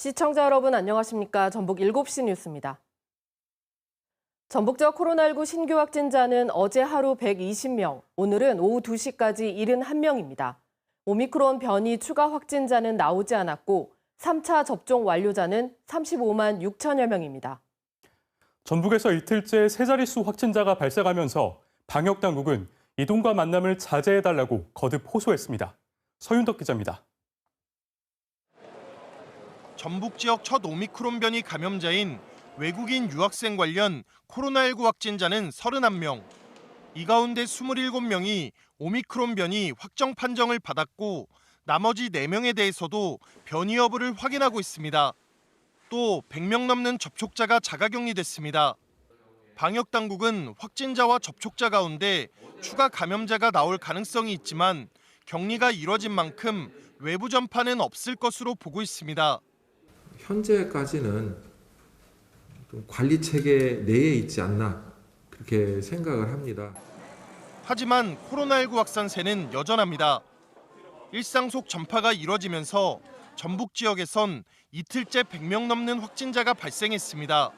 시청자 여러분 안녕하십니까? 전북 7시 뉴스입니다. 전북적 코로나19 신규 확진자는 어제 하루 120명, 오늘은 오후 2시까지 71명입니다. 오미크론 변이 추가 확진자는 나오지 않았고 3차 접종 완료자는 35만 6천여 명입니다. 전북에서 이틀째 세 자릿수 확진자가 발생하면서 방역 당국은 이동과 만남을 자제해달라고 거듭 호소했습니다. 서윤덕 기자입니다. 전북 지역 첫 오미크론 변이 감염자인 외국인 유학생 관련 코로나19 확진자는 31명. 이 가운데 27명이 오미크론 변이 확정 판정을 받았고 나머지 4명에 대해서도 변이 여부를 확인하고 있습니다. 또 100명 넘는 접촉자가 자가격리됐습니다. 방역 당국은 확진자와 접촉자 가운데 추가 감염자가 나올 가능성이 있지만 격리가 이뤄진 만큼 외부 전파는 없을 것으로 보고 있습니다. 현재까지는 좀 관리 체계 내에 있지 않나 그렇게 생각을 합니다. 하지만 코로나19 확산세는 여전합니다. 일상 속 전파가 이뤄지면서 전북 지역에선 이틀째 100명 넘는 확진자가 발생했습니다.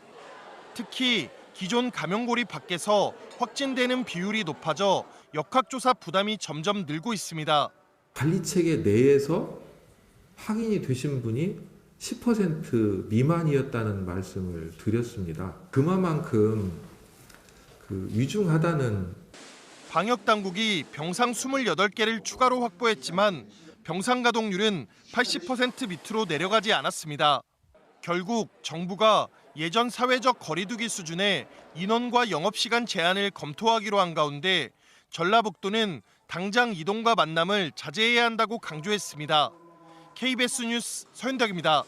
특히 기존 감염고리 밖에서 확진되는 비율이 높아져 역학조사 부담이 점점 늘고 있습니다. 관리 체계 내에서 확인이 되신 분이 10% 미만이었다는 말씀을 드렸습니다. 그만큼 그 위중하다는 방역 당국이 병상 28개를 추가로 확보했지만 병상 가동률은 80% 밑으로 내려가지 않았습니다. 결국 정부가 예전 사회적 거리두기 수준의 인원과 영업시간 제한을 검토하기로 한 가운데 전라북도는 당장 이동과 만남을 자제해야 한다고 강조했습니다. KBS 뉴스 서윤덕입니다.